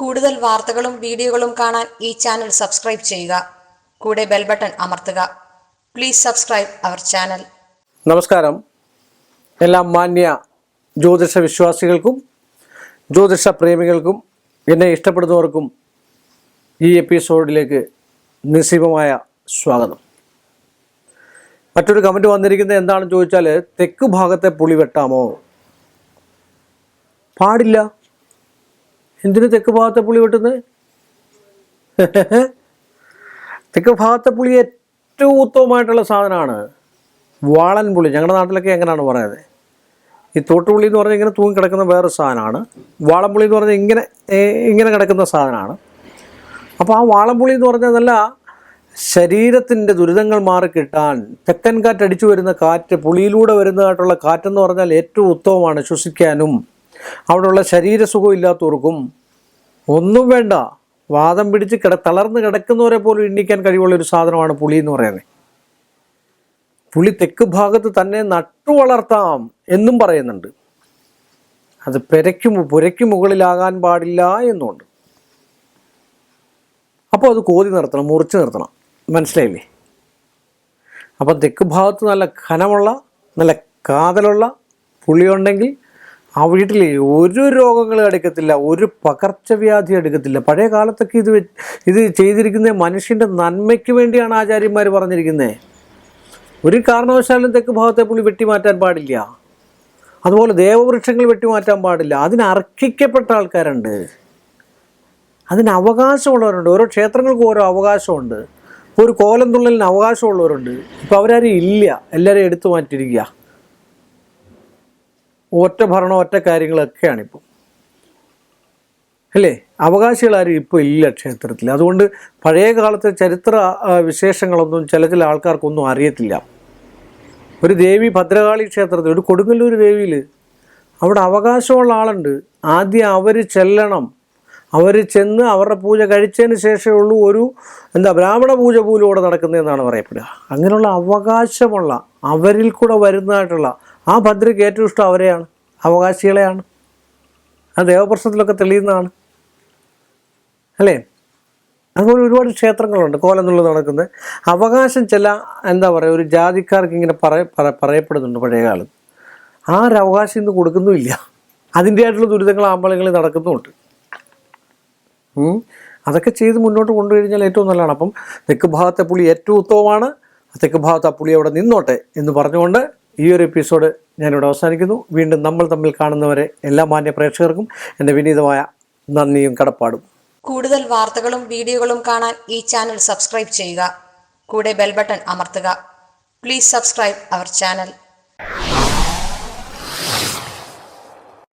കൂടുതൽ വാർത്തകളും വീഡിയോകളും കാണാൻ ഈ ചാനൽ സബ്സ്ക്രൈബ് ചെയ്യുക. കൂടെ ബെൽ ബട്ടൺ അമർത്തുക. പ്ലീസ് സബ്സ്ക്രൈബ് അവർ ചാനൽ നമസ്കാരം. എല്ലാ മാന്യ ജ്യോതിഷ വിശ്വാസികൾക്കും ജ്യോതിഷ പ്രേമികൾക്കും എന്നെ ഇഷ്ടപ്പെടുന്നവർക്കും ഈ എപ്പിസോഡിലേക്ക് നിസ്സീമമായ സ്വാഗതം. മറ്റൊരു കമന്റ് വന്നിരിക്കുന്നത് എന്താണെന്ന് ചോദിച്ചാൽ തെക്ക് ഭാഗത്തെ പുളി വെട്ടാമോ? പാടില്ല. എന്തിനു തെക്ക് ഭാഗത്തെ പുളി വെട്ടുന്നത്? തെക്ക് ഭാഗത്തെ പുളി ഏറ്റവും ഉത്തമമായിട്ടുള്ള സാധനമാണ്. വാളൻ പുളി. ഞങ്ങളുടെ നാട്ടിലൊക്കെ എങ്ങനെയാണ് പറയുന്നത്? ഈ തോട്ടുപുളി എന്ന് പറഞ്ഞാൽ ഇങ്ങനെ തൂങ്ങി കിടക്കുന്ന വേറൊരു സാധനമാണ്. വാളംപുളി എന്ന് പറഞ്ഞാൽ ഇങ്ങനെ ഇങ്ങനെ കിടക്കുന്ന സാധനമാണ്. അപ്പോൾ ആ വാളംപുളി എന്ന് പറഞ്ഞാൽ നല്ല ശരീരത്തിന്റെ ദുരിതങ്ങൾ മാറി കിട്ടാൻ തെക്കൻ കാറ്റ് അടിച്ചു വരുന്ന കാറ്റ് പുളിയിലൂടെ വരുന്നതായിട്ടുള്ള കാറ്റെന്ന് പറഞ്ഞാൽ ഏറ്റവും ഉത്തമമാണ്. ശ്വസിക്കാനും അവിടെയുള്ള ശരീരസുഖം ഇല്ലാത്തവർക്കും ഒന്നും വേണ്ട. വാദം പിടിച്ച് കിട തളർന്ന് കിടക്കുന്നവരെ പോലും എണ്ണിക്കാൻ കഴിവുള്ള ഒരു സാധനമാണ് പുളി എന്ന് പറയുന്നത്. പുളി തെക്ക് ഭാഗത്ത് തന്നെ നട്ടു വളർത്താം എന്നും പറയുന്നുണ്ട്. അത് പെരയ്ക്ക് പുരയ്ക്ക് മുകളിലാകാൻ പാടില്ല എന്നുണ്ട് അപ്പോൾ അത് കോതി നിർത്തണം മുറിച്ച് നിർത്തണം. മനസ്സിലായില്ലേ? അപ്പം തെക്ക് ഭാഗത്ത് നല്ല ഘനമുള്ള നല്ല കാതലുള്ള പുളിയുണ്ടെങ്കിൽ ആ വീട്ടിൽ ഒരു രോഗങ്ങൾ എടുക്കത്തില്ല ഒരു പകർച്ചവ്യാധി എടുക്കത്തില്ല. പഴയ കാലത്തൊക്കെ ഇത് ഇത് ചെയ്തിരിക്കുന്നത് മനുഷ്യന്റെ നന്മയ്ക്ക് വേണ്ടിയാണ് ആചാര്യന്മാർ പറഞ്ഞിരിക്കുന്നത് ഒരു കാരണവശാലും തെക്ക് ഭാഗത്തെ പുള്ളി വെട്ടിമാറ്റാൻ പാടില്ല. അതുപോലെ ദേവവൃക്ഷങ്ങൾ വെട്ടിമാറ്റാൻ പാടില്ല. അതിന് അർഹിക്കപ്പെട്ട ആൾക്കാരുണ്ട്. അതിന് അവകാശമുള്ളവരുണ്ട്. ഓരോ ക്ഷേത്രങ്ങൾക്കും ഓരോ അവകാശമുണ്ട്. ഇപ്പോൾ ഒരു കോലം തുള്ളലിന് അവകാശമുള്ളവരുണ്ട്. ഇപ്പോൾ അവരാരും ഇല്ല. എല്ലാവരും എടുത്തു മാറ്റിയിരിക്കുക ഒറ്റ ഭരണം ഒറ്റ കാര്യങ്ങളൊക്കെയാണ് ഇപ്പോൾ അല്ലേ? അവകാശികൾ ആരും ഇപ്പോൾ ഇല്ല ക്ഷേത്രത്തിൽ അതുകൊണ്ട് പഴയ കാലത്തെ ചരിത്ര വിശേഷങ്ങളൊന്നും ചില ചില ആൾക്കാർക്കൊന്നും അറിയത്തില്ല. ഒരു ദേവി ഭദ്രകാളി ക്ഷേത്രത്തിൽ ഒരു കൊടുങ്ങല്ലൂർ ദേവിയിൽ അവിടെ അവകാശമുള്ള ആളുണ്ട്. ആദ്യം അവർ ചെല്ലണം. അവർ ചെന്ന് അവരുടെ പൂജ കഴിച്ചതിന് ശേഷമേ ഉള്ളൂ ഒരു എന്താ ബ്രാഹ്മണ പൂജ പോലും ഇവിടെ നടക്കുന്നതെന്നാണ് പറയപ്പെടുക. അങ്ങനെയുള്ള അവകാശമുള്ള അവരിൽ കൂടെ വരുന്നതായിട്ടുള്ള ആ ഭദ്രയ്ക്ക് ഏറ്റവും ഇഷ്ടം അവരെയാണ്. അവകാശികളെയാണ്. ആ ദേവപ്രശ്നത്തിലൊക്കെ തെളിയുന്നതാണ്. അല്ലേ? അതുപോലെ ഒരുപാട് ക്ഷേത്രങ്ങളുണ്ട് കോലന്നുള്ളത് നടക്കുന്നത്. അവകാശം ചില എന്താ പറയുക ഒരു ജാതിക്കാർക്ക് ഇങ്ങനെ പറയ പറ- പറയപ്പെടുന്നുണ്ട് പഴയ കാലത്ത് ആ ഒരു അവകാശം ഇന്ന് കൊടുക്കുന്നുമില്ല. അതിന്റെതായിട്ടുള്ള ദുരിതങ്ങൾ ആമ്പളങ്ങളിൽ നടക്കുന്നുമുണ്ട്. അതൊക്കെ ചെയ്ത് മുന്നോട്ട് കൊണ്ടുകഴിഞ്ഞാൽ ഏറ്റവും നല്ലതാണ്. അപ്പം തെക്ക് ഭാഗത്തെ പുളി ഏറ്റവും ഉത്തമമാണ്. തെക്ക് ഭാഗത്ത് ആ പുളി അവിടെ നിന്നോട്ടെ എന്ന് പറഞ്ഞുകൊണ്ട് ഈ ഒരു എപ്പിസോഡ് ഞാനിവിടെ അവസാനിക്കുന്നു. വീണ്ടും നമ്മൾ തമ്മിൽ കാണുന്നവരെ എല്ലാ മാന്യ പ്രേക്ഷകർക്കും എന്റെ വിനീതമായ നന്ദിയും കടപ്പാടും. കൂടുതൽ വാർത്തകളും വീഡിയോകളും കാണാൻ ഈ ചാനൽ സബ്സ്ക്രൈബ് ചെയ്യുക. കൂടെ ബെൽബട്ടൺ അമർത്തുക. Please subscribe our channel